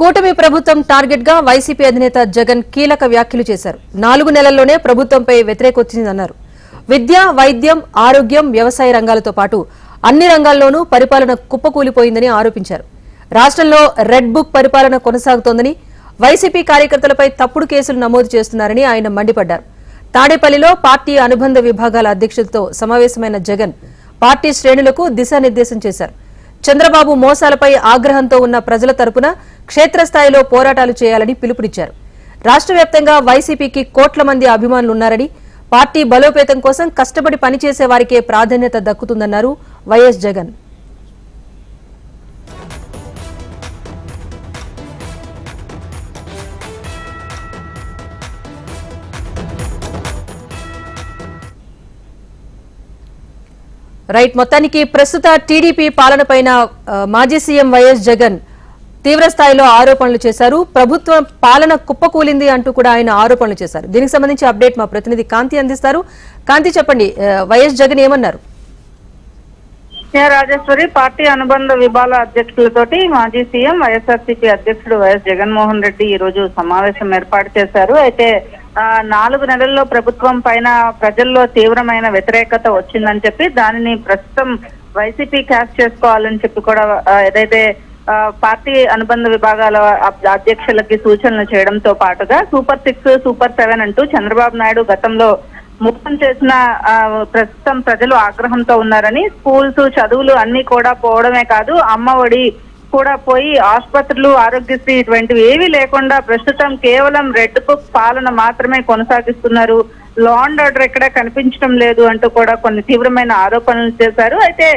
కూటమి ప్రభుత్వం టార్గెట్గా వైసీపీ అధినేత జగన్ కీలక వ్యాఖ్యలు చేశారు. నాలుగు నెలల్లోనే ప్రభుత్వంపై వ్యతిరేక వచ్చిందన్నారు విద్య వైద్యం ఆరోగ్యం వ్యవసాయ రంగాలతో పాటు అన్ని రంగాల్లోనూ పరిపాలన కుప్పకూలిపోయిందని ఆరోపించారు. రాష్ట్రంలో రెడ్ బుక్ పరిపాలన కొనసాగుతోందని వైసీపీ కార్యకర్తలపై తప్పుడు కేసులు నమోదు చేస్తున్నారని ఆయన మండిపడ్డారు. తాడేపల్లిలో పార్టీ అనుబంధ విభాగాల అధ్యక్షులతో సమావేశమైన జగన్ పార్టీ శ్రేణులకు దిశానిర్దేశం చేశారు. చంద్రబాబు మోసాలపై ఆగ్రహంతో ఉన్న ప్రజల తరపున క్షేత్రస్థాయిలో పోరాటాలు చేయాలని పిలుపునిచ్చారు. రాష్ట్ర వ్యాప్తంగా వైసీపీకి కోట్ల మంది అభిమానులున్నారని పార్టీ బలోపేతం కోసం కష్టపడి పనిచేసే వారికే ప్రాధాన్యత దక్కుతుందన్నారు వైఎస్ జగన్. రైట్ మొత్తానికి ప్రస్తుత టీడీపీ పాలనపైన పైన మాజీ సీఎం వైఎస్ జగన్ తీవ్ర స్థాయిలో ఆరోపణలు చేశారు. ప్రభుత్వం పాలన కుప్పకూలింది అంటూ కూడా ఆయన ఆరోపణలు చేశారు. దీనికి సంబంధించి అప్డేట్ మా ప్రతినిధి కాంతి అందిస్తారు. కాంతి చెప్పండి వైఎస్ జగన్ ఏమన్నారు? రాజేశ్వరి పార్టీ అనుబంధ విభాగ అధ్యక్షులతోటి మాజీ సీఎం వైఎస్ఆర్సీపీ అధ్యక్షుడు వైఎస్ జగన్మోహన్ రెడ్డి ఈ రోజు సమావేశం ఏర్పాటు చేశారు. అయితే నాలుగు నెలల్లో ప్రభుత్వం పైన ప్రజల్లో తీవ్రమైన వ్యతిరేకత వచ్చిందని చెప్పి దానిని ప్రస్తుతం వైసీపీ క్యాష్ చేసుకోవాలని చెప్పి కూడా ఏదైతే ఆ, పార్టీ అనుబంధ విభాగాల అధ్యక్షులకి సూచనలు చేయడంతో పాటుగా సూపర్ సిక్స్ సూపర్ సెవెన్ అంటూ చంద్రబాబు నాయుడు గతంలో ముఖం చేసిన ఆ, ప్రస్తుతం ప్రజలు ఆగ్రహంతో ఉన్నారని స్కూల్స్ చదువులు అన్ని కూడా పోవడమే కాదు అమ్మ ఒడి కూడా పోయి ఆసుపత్రులు ఆరోగ్యశ్రీ ఇటువంటివి ఏవి లేకుండా ప్రస్తుతం కేవలం రెడ్ బుక్ పాలన మాత్రమే కొనసాగిస్తున్నారు. లా అండ్ ఆర్డర్ ఎక్కడ కనిపించడం లేదు అంటూ కూడా కొన్ని తీవ్రమైన ఆరోపణలు చేశారు. అయితే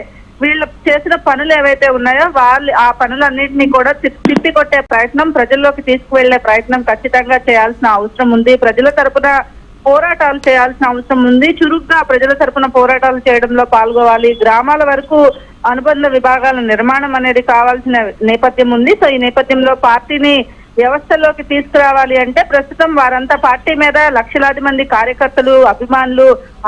వీళ్ళు చేసిన పనులు ఏవైతే ఉన్నాయో వాళ్ళు ఆ పనులన్నింటినీ కూడా తిప్పి కొట్టే ప్రయత్నం ప్రజల్లోకి తీసుకువెళ్ళే ప్రయత్నం ఖచ్చితంగా చేయాల్సిన అవసరం ఉంది. ప్రజల తరపున పోరాటాలు చేయాల్సిన అవసరం ఉంది. చురుగ్గా ప్రజల తరఫున పోరాటాలు చేయడంలో పాల్గొవాలి. గ్రామాల వరకు అనుబంధ విభాగాల నిర్మాణం అనేది కావాల్సిన నేపథ్యం ఉంది. సో ఈ నేపథ్యంలో పార్టీని వ్యవస్థలోకి తీసుకురావాలి అంటే ప్రస్తుతం వారంతా పార్టీ మీద లక్షలాది మంది కార్యకర్తలు అభిమానులు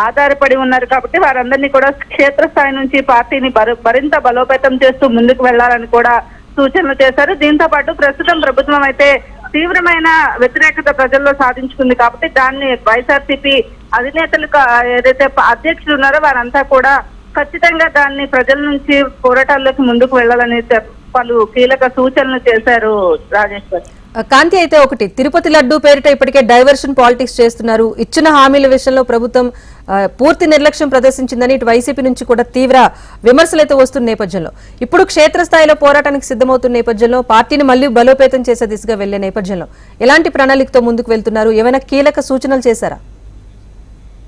ఆధారపడి ఉన్నారు కాబట్టి వారందరినీ కూడా క్షేత్రస్థాయి నుంచి పార్టీని మరింత బలోపేతం చేస్తూ ముందుకు వెళ్ళాలని కూడా సూచనలు చేశారు. దీంతో పాటు ప్రస్తుతం ప్రభుత్వం అయితే తీవ్రమైన వ్యతిరేకత ప్రజల్లో సాధించుకుంది కాబట్టి దాన్ని వైఎస్ఆర్సీపీ అధినేతలు ఏదైతే అధ్యక్షులు ఉన్నారో వారంతా కూడా ఖచ్చితంగా దాన్ని ప్రజల నుంచి పోరాటాల్లోకి ముందుకు వెళ్ళాలని పలు కీలక సూచనలు చేశారు రాజేశ్వర్. కాంతి అయితే ఒకటి. తిరుపతి లడ్డూ పేరిట ఇప్పటికే డైవర్షన్ పాలిటిక్స్ చేస్తున్నారు. ఇచ్చిన హామీల విషయంలో ప్రభుత్వం పూర్తి నిర్లక్ష్యం ప్రదర్శించిందని ఇటు వైసీపీ నుంచి కూడా తీవ్ర విమర్శలైతే వస్తున్న నేపథ్యంలో. ఇప్పుడు క్షేత్రస్థాయిలో పోరాటానికి సిద్ధమవుతున్న నేపథ్యంలో పార్టీని మళ్ళీ బలోపేతం చేసే దిశగా వెళ్ళే నేపథ్యంలో ఎలాంటి ప్రణాళికతో ముందుకు వెళ్తున్నారు? ఏమైనా కీలక సూచనలు చేశారా?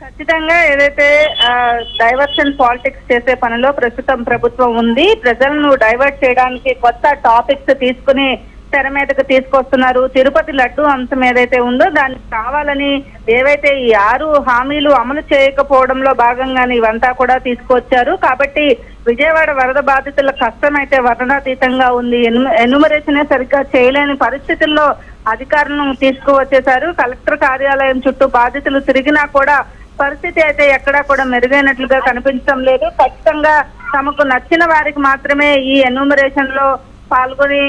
ఖచ్చితంగా ఏదైతే డైవర్షన్ పాలిటిక్స్ చేసే పనిలో ప్రస్తుతం ప్రభుత్వం ఉంది. ప్రజలను డైవర్ట్ చేయడానికి కొత్త టాపిక్స్ తీసుకుని తెర మీదకు తీసుకొస్తున్నారు. తిరుపతి లడ్డు అంశం ఏదైతే ఉందో దానికి కావాలని ఏవైతే ఈ ఆరు హామీలు అమలు చేయకపోవడంలో భాగంగానే ఇవంతా కూడా తీసుకొచ్చారు. కాబట్టి విజయవాడ వరద బాధితుల కష్టం అయితే వర్ణనాతీతంగా ఉంది. ఎను- ఎన్యుమరేషనే సరిగ్గా చేయలేని పరిస్థితుల్లో అధికారులను తీసుకువచ్చేశారు. కలెక్టర్ కార్యాలయం చుట్టూ బాధితులు తిరిగినా కూడా పరిస్థితి అయితే ఎక్కడా కూడా మెరుగైనట్లుగా కనిపించడం లేదు. ఖచ్చితంగా తమకు నచ్చిన వారికి మాత్రమే ఈ ఎన్యూమరేషన్లో పాల్గొని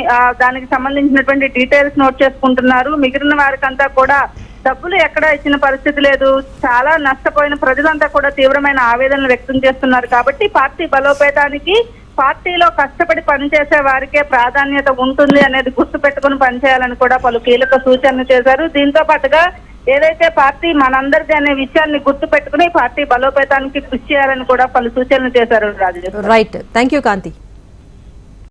దానికి సంబంధించినటువంటి డీటెయిల్స్ నోట్ చేసుకుంటున్నారు. మిగిలిన వారికంతా కూడా డబ్బులు ఎక్కడ ఇచ్చిన పరిస్థితి లేదు. చాలా నష్టపోయిన ప్రజలంతా కూడా తీవ్రమైన ఆవేదనలు వ్యక్తం చేస్తున్నారు. కాబట్టి పార్టీ బలోపేతానికి పార్టీలో కష్టపడి పనిచేసే వారికే ప్రాధాన్యత ఉంటుంది అనేది గుర్తు పెట్టుకుని పనిచేయాలని కూడా పలు కీలక సూచనలు చేశారు. దీంతో పాటుగా ఏదైతే పార్టీ మనందరిది అనే విషయాన్ని గుర్తు పెట్టుకుని పార్టీ బలోపేతానికి కృషి చేయాలని కూడా పలు సూచనలు చేశారు Raju right thank you Kanthi